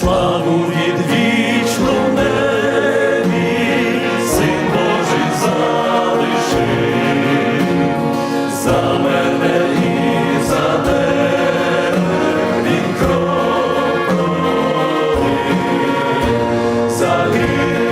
славу відвічну в небі, Син Божий залишив, за мене і за тебе. Він кров за грішних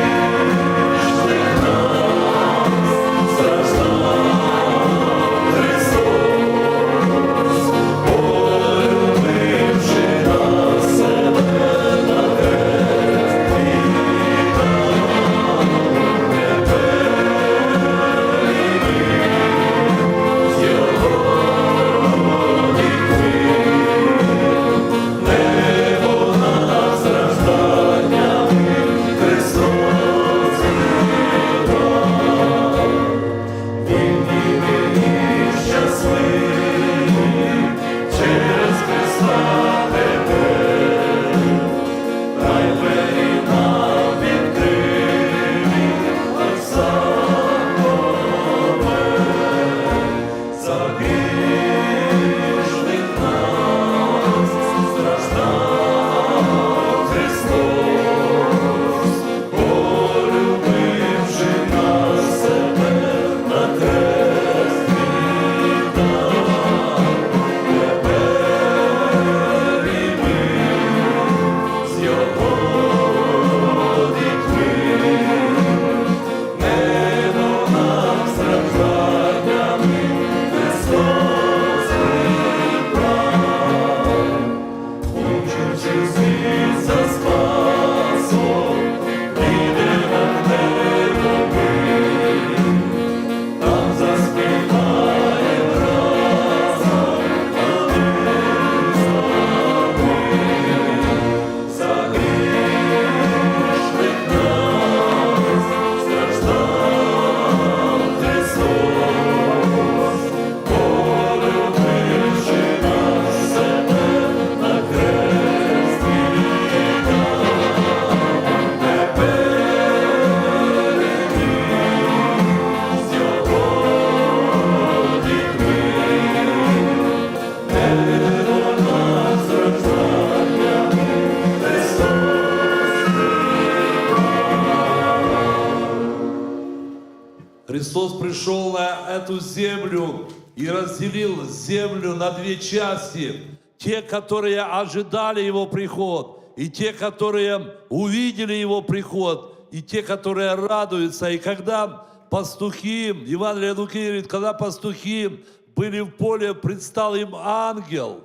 Пришел на эту землю и разделил землю на две части. Те, которые ожидали Его приход, и те, которые увидели Его приход, и те, которые радуются. И когда пастухи, Евангелие Луки говорит, когда пастухи были в поле, предстал им ангел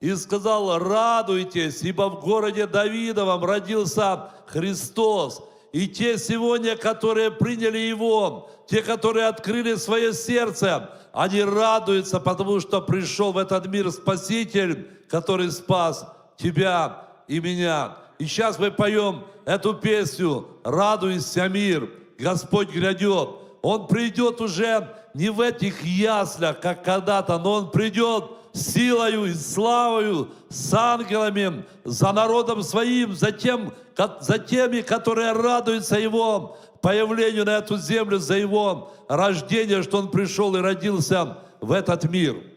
и сказал, радуйтесь, ибо в городе Давидовом родился Христос. И те сегодня, которые приняли Его, те, которые открыли свое сердце, они радуются, потому что пришел в этот мир Спаситель, который спас тебя и меня. И сейчас мы поем эту песню «Радуйся, мир, Господь грядет». Он придет уже не в этих яслях, как когда-то, но Он придет силою и славою, с ангелами, за народом своим, за, тем, за теми, которые радуются Его появлению на эту землю, за Его рождение, что Он пришел и родился в этот мир.